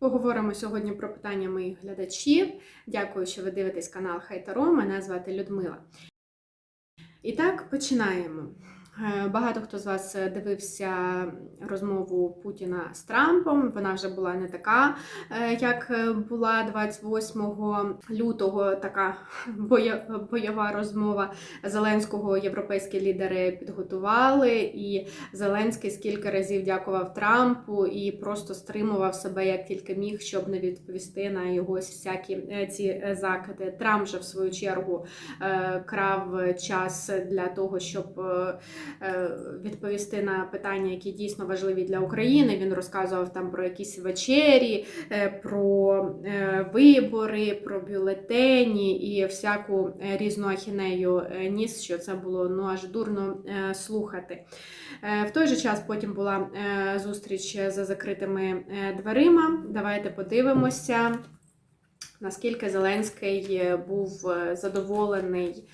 Поговоримо сьогодні про питання моїх глядачів. Дякую, що ви дивитесь канал Хайтаро. Мене звати Людмила. І так, починаємо. Е, Багато хто з вас дивився розмову Путіна з Трампом. Вона вже була не така, е, як була 28 лютого, така бойова розмова Зеленського. Європейські лідери підготували, і Зеленський скільки разів дякував Трампу і просто стримував себе як тільки міг, щоб не відповісти на його всякі е, ці е, закиди. Трамп же в свою чергу е, крав час для того, щоб е, е, відповісти на питання, які дійсно важливі для України. Він розказував там про якісь вечері, е, про е, вибори, про бюлетені і всяку е, різну ахінею е, ніс, що це було ну аж дурно е, слухати. Е, В той же час потім була е, зустріч за закритими е, дверима. Давайте подивимося, наскільки Зеленський е, був е, задоволений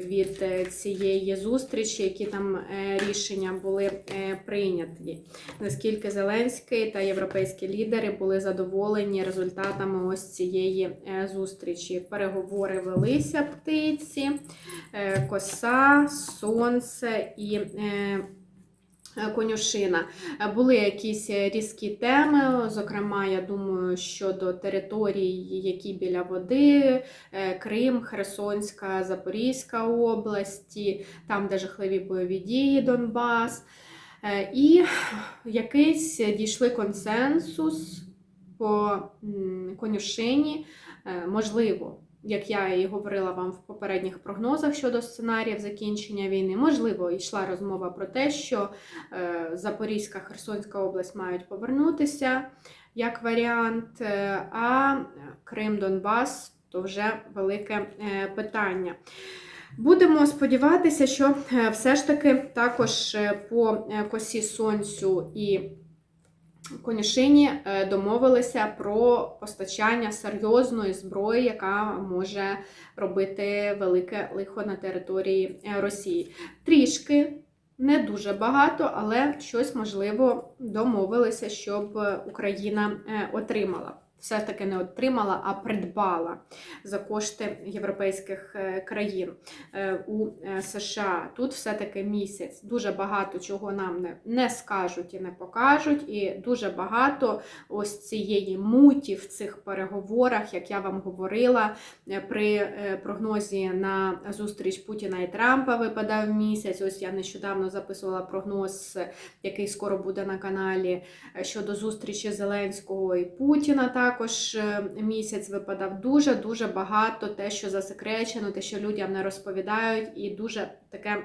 від е, цієї зустрічі, які там е, рішення були е, прийняті. Наскільки Зеленський та європейські лідери були задоволені результатами ось цієї зустрічі. Переговори велися птиці, коса, сонце і. Е, Конюшина. Е, Були якісь різкі теми, зокрема, я думаю, щодо територій, які біля води, е, Крим, Херсонська, Запорізька області, там, де жахливі бойові дії, Донбас. Е, І якийсь дійшли консенсус по конюшині, Е, можливо. Як я і говорила вам в попередніх прогнозах щодо сценаріїв закінчення війни, можливо, йшла розмова про те, що е, Запорізька, Херсонська область мають повернутися як варіант, е, а Крим, Донбас то вже велике е, питання. Будемо сподіватися, що все ж таки також по косі сонцю і конюшині е, домовилися про постачання серйозної зброї, яка може робити велике лихо на території е, Росії. Трішки. Не дуже багато, але щось можливо домовилися, щоб Україна е, отримала. Все ж таки не отримала, а придбала за кошти європейських е, країн е, у е, США. Тут все-таки місяць. Дуже багато чого нам не, не скажуть і не покажуть, і дуже багато ось цієї муті в цих переговорах, як я вам говорила, при прогнозі на зустріч Путіна і Трампа випадав місяць. Ось я нещодавно записувала прогноз, який скоро буде на каналі щодо зустрічі Зеленського і Путіна. Також е, місяць випадав дуже дуже багато те, що засекречено, те, що людям не розповідають, і дуже таке.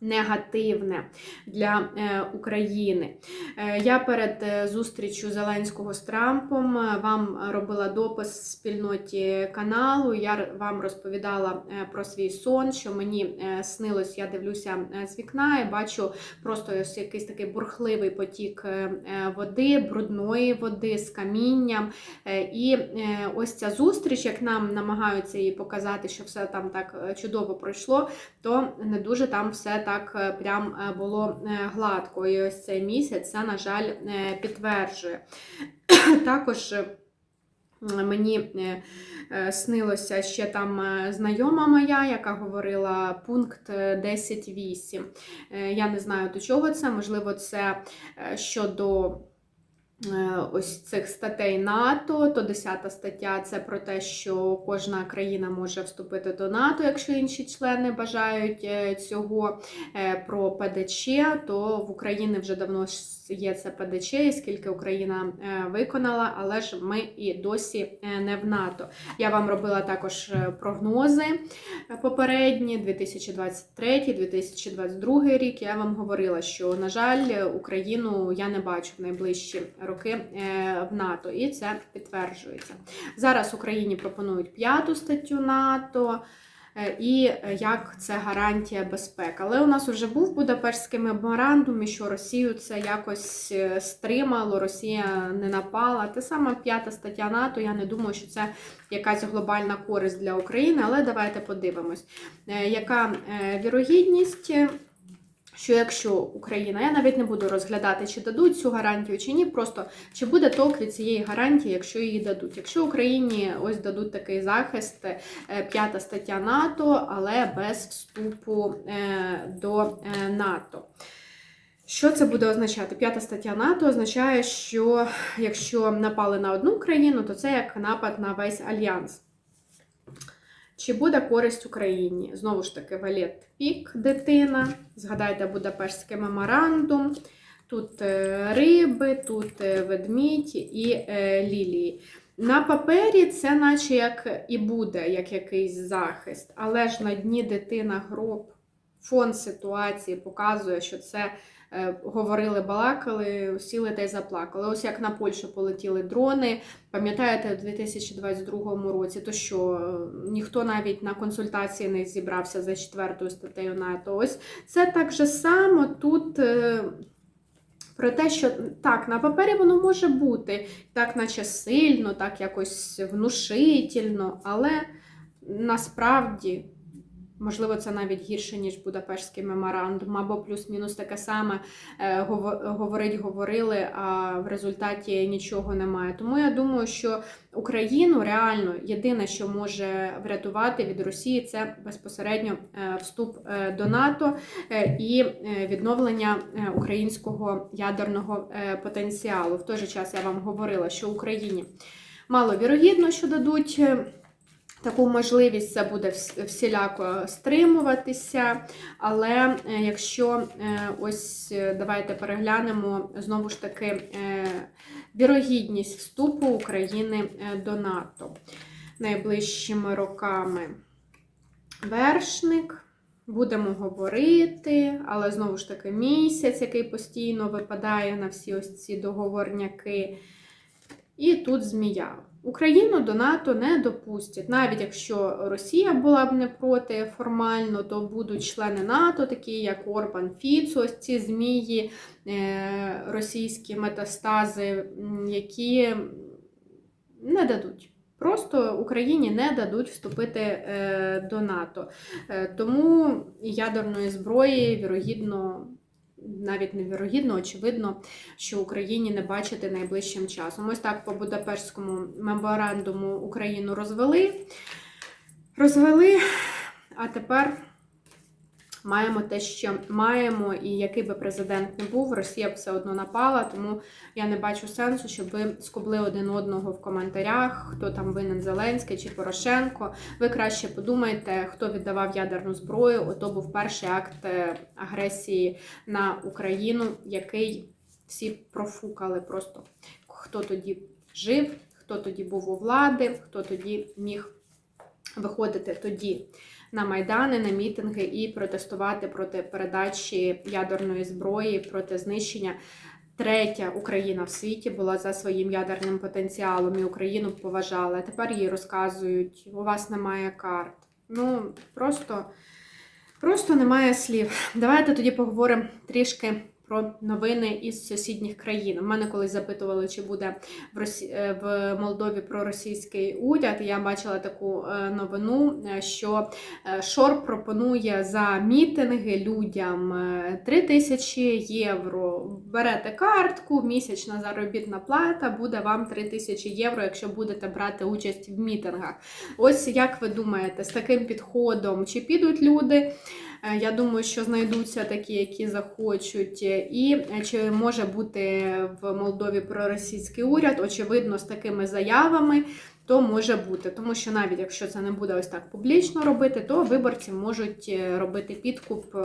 Негативне для е, України. Е, я перед е, зустрічю Зеленського з Трампом вам робила допис в спільноті каналу. Я вам розповідала про свій сон, що мені снилось, я дивлюся з вікна і бачу просто ось якийсь такий бурхливий потік води, брудної води з камінням. І ось ця зустріч, як нам намагаються її показати, що все там так чудово пройшло, то не дуже там все так е, прям е, було е, гладко. І ось цей місяць це, на жаль, підтверджує. Також мені снилося ще там знайома моя, яка говорила пункт е, 10.8. Е, Я не знаю, до чого це. Можливо, це щодо. Е, Ось цих статей НАТО, то 10 стаття це про те, що кожна країна може вступити до НАТО, якщо інші члени бажають е, цього. Е, Про ПДЧ, то в Україні вже давно є це ПДЧ, скільки Україна виконала, але ж ми і досі не в НАТО. Я вам робила також прогнози попередні 2023-2022 рік. Я вам говорила, що на жаль, Україну я не бачу в найближчі роки е, в НАТО, і це підтверджується. Зараз Україні пропонують п'яту статтю НАТО. е, І е, як це гарантія безпеки. Але у нас вже був Будапештський меморандум, і що Росію це якось стримало, Росія не напала. Те саме п'ята стаття НАТО. Я не думаю, що це якась глобальна користь для України, але давайте подивимось, яка вірогідність. Що якщо Україна, я навіть не буду розглядати, чи дадуть цю гарантію, чи ні, просто чи буде толк від цієї гарантії, якщо її дадуть. Якщо Україні ось дадуть такий захист, е, п'ята стаття НАТО, але без вступу е, до е, НАТО. Що це буде означати? П'ята стаття НАТО означає, що якщо напали на одну країну, то це як напад на весь альянс. Чи буде користь Україні? Знову ж таки, Валет Пік, дитина. Згадайте Будапештський меморандум. Тут е, риби, тут е, ведмідь і е, лілії. На папері це, наче як і буде, як якийсь захист, але ж на дні дитина гроб. Фон ситуації показує, що це говорили, балакали, сіли та й заплакали. Ось як на Польщу полетіли дрони. Пам'ятаєте, у 2022 році, то що е, ніхто навіть на консультації не зібрався за четвертою статтею НАТО. Ось це так же само тут. е, Про те, що так, на папері воно може бути так, наче сильно, так якось внушительно, але насправді, можливо, це навіть гірше, ніж Будапештський меморандум, або плюс-мінус таке саме е, говорить, говорили, а в результаті нічого немає. Тому я думаю, що Україну реально єдине, що може врятувати від Росії, це безпосередньо е, вступ е, до НАТО і відновлення українського ядерного потенціалу. В той же час я вам говорила, що Україні маловірогідно, що дадуть. Таку можливість це буде всіляко стримуватися. Але е, якщо е, ось е, давайте переглянемо знову ж таки вірогідність вступу України до НАТО найближчими роками. Вершник. Будемо говорити, але знову ж таки місяць, який постійно випадає на всі ось ці договорняки. І тут змія. Україну до НАТО не допустять. Навіть якщо Росія була б не проти формально, то будуть члени НАТО, такі як Орбан Фіцо, ось ці змії, е, російські метастази, які не дадуть. Просто Україні не дадуть вступити е, до НАТО. Е, тому ядерної зброї, вірогідно, навіть невірогідно, очевидно, що Україні не бачити найближчим часом. Ось так по Будапештському меморандуму Україну розвели. Розвели, а тепер маємо те, що маємо, і який би президент не був, Росія все одно напала, тому я не бачу сенсу, щоб ви скубли один одного в коментарях, хто там винен Зеленський чи Порошенко. Ви краще подумайте, хто віддавав ядерну зброю. Ото був перший акт е, агресії на Україну, який всі профукали просто. Хто тоді жив, хто тоді був у влади, хто тоді міг виходити тоді на майдани, на мітинги і протестувати проти передачі ядерної зброї, проти знищення. Третя Україна в світі була за своїм ядерним потенціалом, і Україну поважали. Тепер їй розказують: у вас немає карт. Ну просто, просто немає слів. Давайте тоді поговоримо трішки про новини із сусідніх країн. У мене колись запитували, чи буде в Росі... е, в Молдові проросійський уряд. Я бачила таку е, новину, е, що Шор пропонує за мітинги людям е, 3 тисячі євро. Берете картку, місячна заробітна плата буде вам 3 тисячі євро, якщо будете брати участь в мітингах. Ось як ви думаєте, з таким підходом, чи підуть люди? Е, Я думаю, що знайдуться такі, які захочуть. І е, чи може бути в Молдові проросійський уряд? Очевидно, з такими заявами. То може бути, тому що навіть якщо це не буде ось так публічно робити, то виборці можуть е, робити підкуп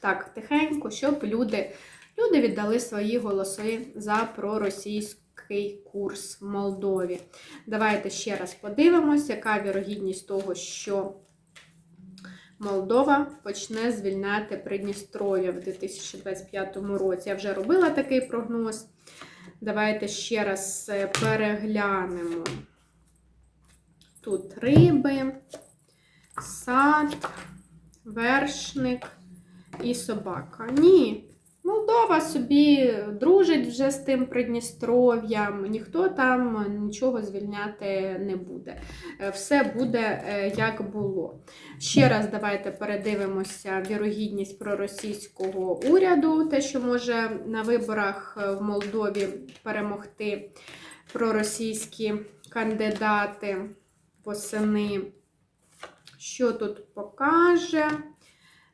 так тихенько, щоб люди, люди віддали свої голоси за проросійський курс в Молдові. Давайте ще раз подивимось, яка вірогідність того, що Молдова почне звільняти Придністров'я в 2025 році. Я вже робила такий прогноз. Давайте ще раз е, переглянемо. Тут риби, сад, вершник і собака. Ні, Молдова собі дружить вже з тим Придністров'ям, ніхто там нічого звільняти не буде. Е, Все буде е, як було. Ще раз давайте передивимося вірогідність проросійського уряду, те, що може на виборах е, в Молдові перемогти проросійські кандидати восени. Що тут покаже?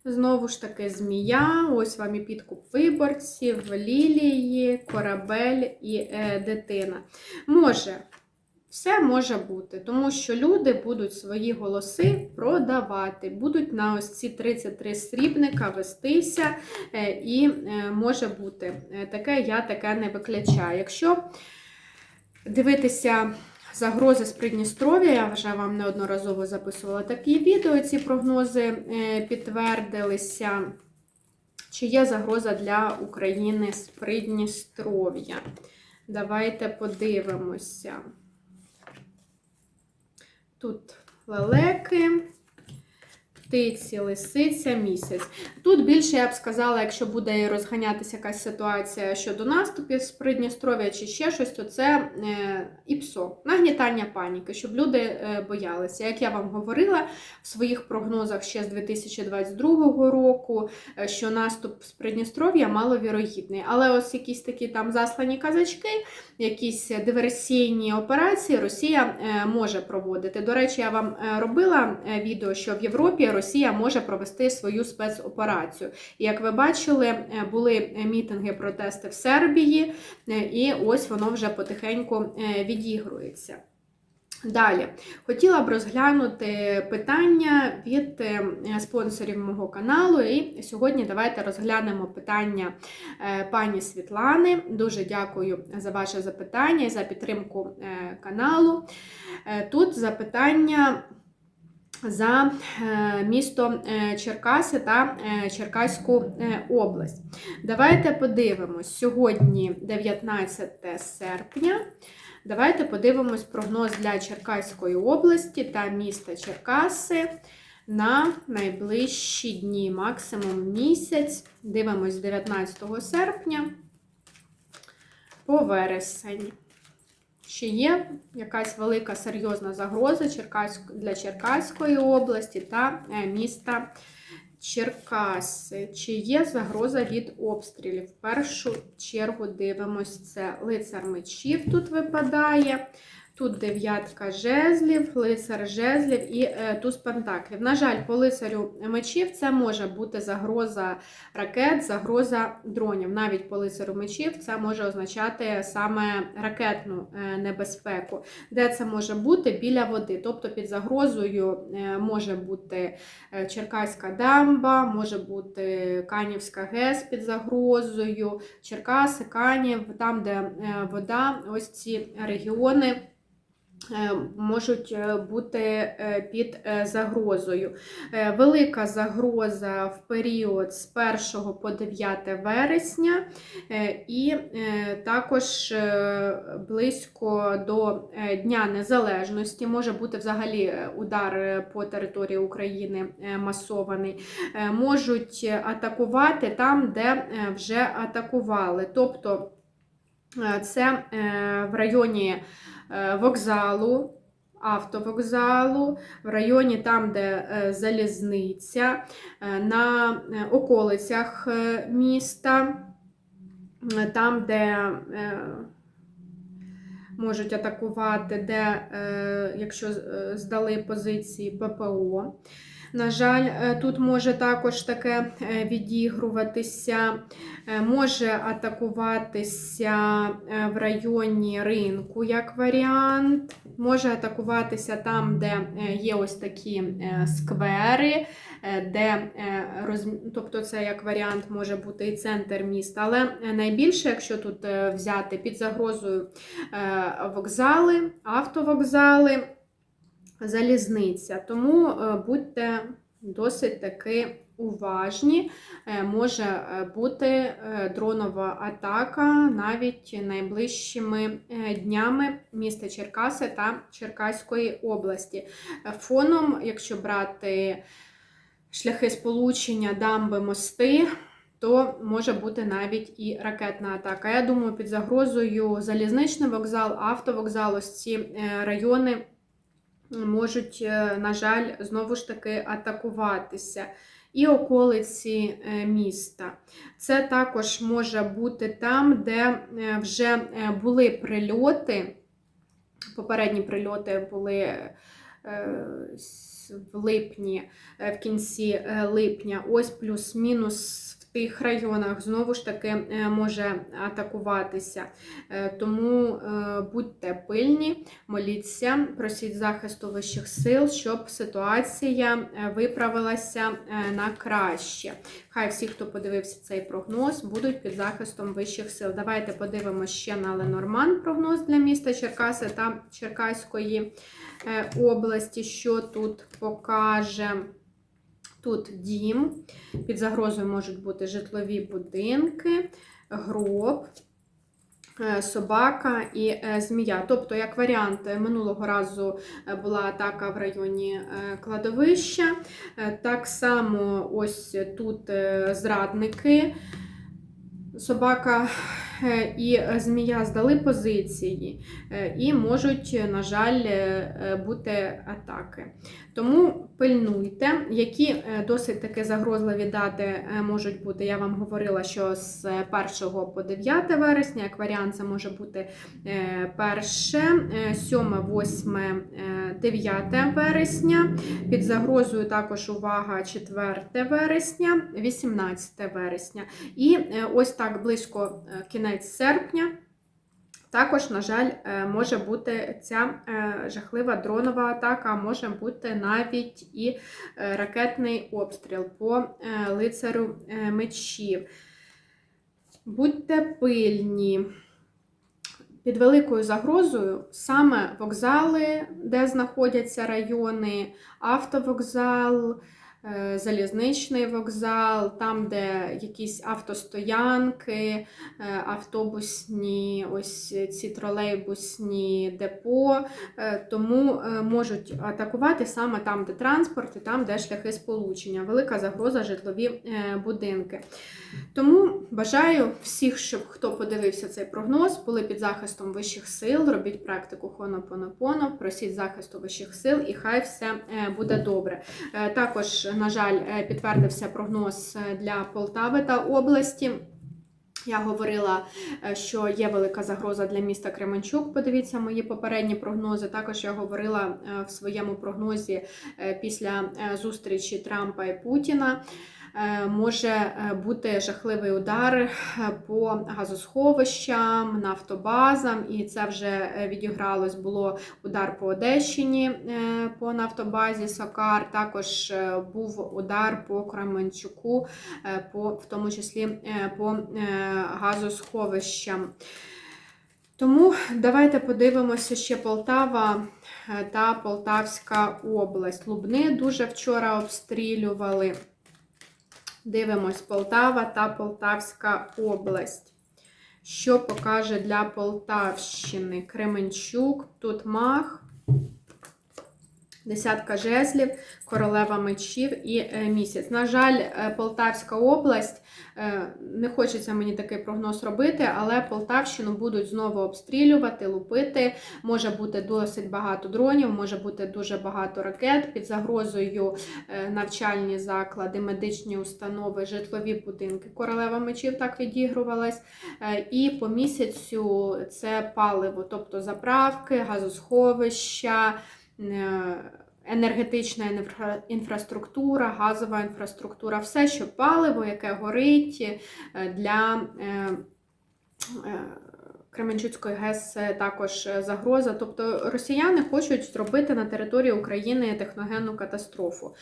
Знову ж таки, змія, ось вам і підкуп виборців, лілії, корабель і е, дитина. Може, все може бути, тому що люди будуть свої голоси продавати, будуть на ось ці 33 срібника вестися, е, і е, може бути е, таке, я таке не виключаю. Якщо дивитися загрози з Придністров'я. Я вже вам неодноразово записувала такі відео. Ці прогнози е, підтвердилися. Чи є загроза для України з Придністров'я? Давайте подивимося. Тут лелеки, птиці, лисиця, місяць. Тут більше я б сказала, якщо буде розганятися якась ситуація щодо наступів з Придністров'я чи ще щось, то це е, ІПСО, нагнітання паніки, щоб люди е, боялися. Як я вам говорила в своїх прогнозах ще з 2022 року, е, що наступ з Придністров'я маловірогідний. Але ось якісь такі там заслані казачки, якісь диверсійні операції Росія може проводити. До речі, я вам робила відео, що в Європі Росія може провести свою спецоперацію. Як ви бачили, е, були мітинги, протести в Сербії, е, і ось воно вже потихеньку е, відігрується. Далі хотіла б розглянути питання від спонсорів мого каналу. І сьогодні давайте розглянемо питання пані Світлани. Дуже дякую за ваше запитання і за підтримку каналу. Тут запитання. За е, місто е, Черкаси та е, Черкаську область. Давайте подивимось. Сьогодні 19 серпня. Давайте подивимось прогноз для Черкаської області та міста Черкаси на найближчі дні, максимум місяць. Дивимось 19 серпня по вересень. Чи є якась велика серйозна загроза для Черкаської області та е, міста Черкаси? Чи є загроза від обстрілів? В першу чергу дивимось, це лицар мечів тут випадає. Тут дев'ятка жезлів, лицар жезлів і е, туз пентаклів. На жаль, по лицарю мечів це може бути загроза ракет, загроза дронів. Навіть по лицарю мечів це може означати саме ракетну е, небезпеку. Де це може бути? Біля води. Тобто під загрозою е, може бути Черкаська дамба, може бути Канівська ГЕС під загрозою, Черкаси, Канів, там, де вода, ось ці регіони. Е, Можуть е, бути е, під загрозою. Велика загроза в період з 1 по 9 вересня, і також близько до Дня Незалежності може бути взагалі удар по території України масований. Можуть атакувати там, де вже атакували. Тобто це в районі вокзалу. Автовокзалу, в районі там, де е, залізниця, е, на е, околицях е, міста, е, там, де е, можуть атакувати, де, е, якщо е, здали позиції ППО. На жаль, е, тут може також таке е, відігруватися, Е, може атакуватися в районі ринку як варіант, може атакуватися там, де є ось такі сквери, де тобто це як варіант може бути і центр міста. Але найбільше, якщо тут взяти під загрозою вокзали, автовокзали, залізниця. Тому е, будьте досить таки уважні. Е, Може е, бути дронова атака навіть найближчими днями міста Черкаси та Черкаської області. Фоном, якщо брати шляхи сполучення, дамби, мости, то може бути навіть і ракетна атака. Я думаю, під загрозою залізничний вокзал, автовокзал, ось ці райони можуть, е, на жаль, знову ж таки атакуватися. І околиці е, міста. Це також може бути там, де е, вже були прильоти. Попередні прильоти були в липні, в кінці липня. Ось плюс-мінус тих районах знову ж таки е, може атакуватися. Е, Тому е, будьте пильні, моліться, просіть захисту вищих сил, щоб ситуація виправилася на краще. Хай всі, хто подивився цей прогноз, будуть під захистом вищих сил. Давайте подивимося ще на Ленорман прогноз для міста Черкаси та Черкаської області, що тут покаже. Тут дім, під загрозою можуть бути житлові будинки, гроб, е, собака і е, змія. Тобто, як варіант, е, минулого разу була атака в районі кладовища. Так само ось тут зрадники. Собака і е, змія здали позиції е, і можуть, на жаль, е, е, бути атаки. Тому пильнуйте, які е, досить таки загрозливі дати е, можуть бути. Я вам говорила, що з 1 по 9 вересня, як варіант, це може бути е, 1, 7, 8, 9 вересня. Під загрозою також увага 4 вересня, 18 вересня. І е, ось так близько е, кінець серпня. Також, на жаль, е, може бути ця е, жахлива дронова атака, може бути навіть і е, ракетний обстріл по лицарю мечів. Будьте пильні. Під великою загрозою саме вокзали, де знаходяться райони, автовокзал, залізничний вокзал, там, де якісь автостоянки, е, автобусні, ось ці тролейбусні депо, Е, тому е, можуть атакувати саме там, де транспорт, і там, де шляхи сполучення. Велика загроза житлові е, будинки. Тому бажаю всіх, щоб хто подивився цей прогноз, були під захистом вищих сил, робіть практику хонопонопоно, просіть захисту вищих сил, і хай все е, буде добре. Е, Також, на жаль, е, підтвердився прогноз е, для Полтави та області. Я говорила, е, що є велика загроза для міста Кременчук. Подивіться мої попередні прогнози. Також я говорила в своєму прогнозі після зустрічі Трампа і Путіна. Е, Може е, бути жахливий удар е, по газосховищам, нафтобазам, і це вже відігралось. Було удар по Одещині по нафтобазі Сокар. Також був удар по Кременчуку, по в тому числі по газосховищам. Тому давайте подивимося ще Полтава та Полтавська область. Лубни дуже вчора обстрілювали. Дивимось Полтава та Полтавська область. Що покаже для Полтавщини? Кременчук, тут мах, десятка жезлів, королева мечів і е, місяць. На жаль, е, Полтавська область, е, не хочеться мені такий прогноз робити, але Полтавщину будуть знову обстрілювати, лупити. Може бути досить багато дронів, може бути дуже багато ракет під загрозою навчальні заклади, медичні установи, житлові будинки. Королева мечів так відігрувалась. І по місяцю це паливо, тобто заправки, газосховища. Е, Енергетична інфраструктура, газова інфраструктура, все, що паливо, яке горить е, для е, Кременчуцької ГЕС також загроза. Тобто росіяни хочуть зробити на території України техногенну катастрофу.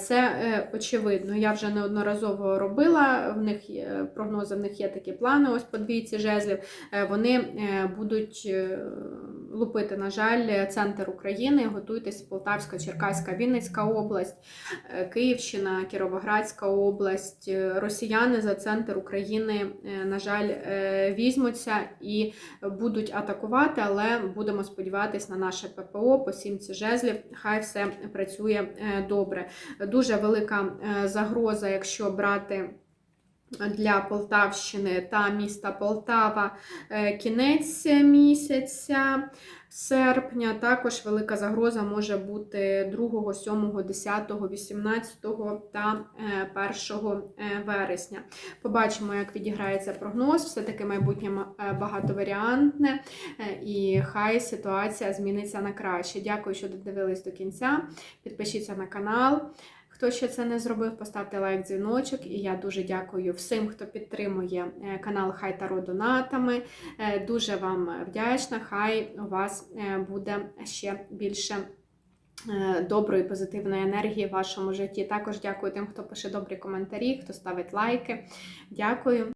Це очевидно. Я вже неодноразово робила. В них прогнози, в них є такі плани. Ось по двійці жезлів. Вони будуть лупити, на жаль, центр України. Готуйтесь Полтавська, Черкаська, Вінницька область, е, Київщина, Кіровоградська область. Е, Росіяни за центр України, е, на жаль, візьмуться і будуть атакувати, але будемо сподіватися на наше ППО по сімці жезлів. Хай все працює добре. Дуже велика загроза, якщо брати. Для Полтавщини та міста Полтава е, кінець місяця серпня. Також велика загроза може бути 2, 7, 10, 18 та е, 1 е, вересня. Побачимо, як відіграється прогноз. Все-таки майбутнє е, багатоваріантне, е, і хай ситуація зміниться на краще. Дякую, що додивились до кінця. Підпишіться на канал. Хто ще це не зробив, поставте лайк, дзвіночок. І я дуже дякую всім, хто підтримує е, канал Хай Таро донатами. Е, Дуже вам вдячна. Хай у вас е, буде ще більше. Доброї позитивної енергії в вашому житті. Також дякую тим, хто пише добрі коментарі, хто ставить лайки. Дякую.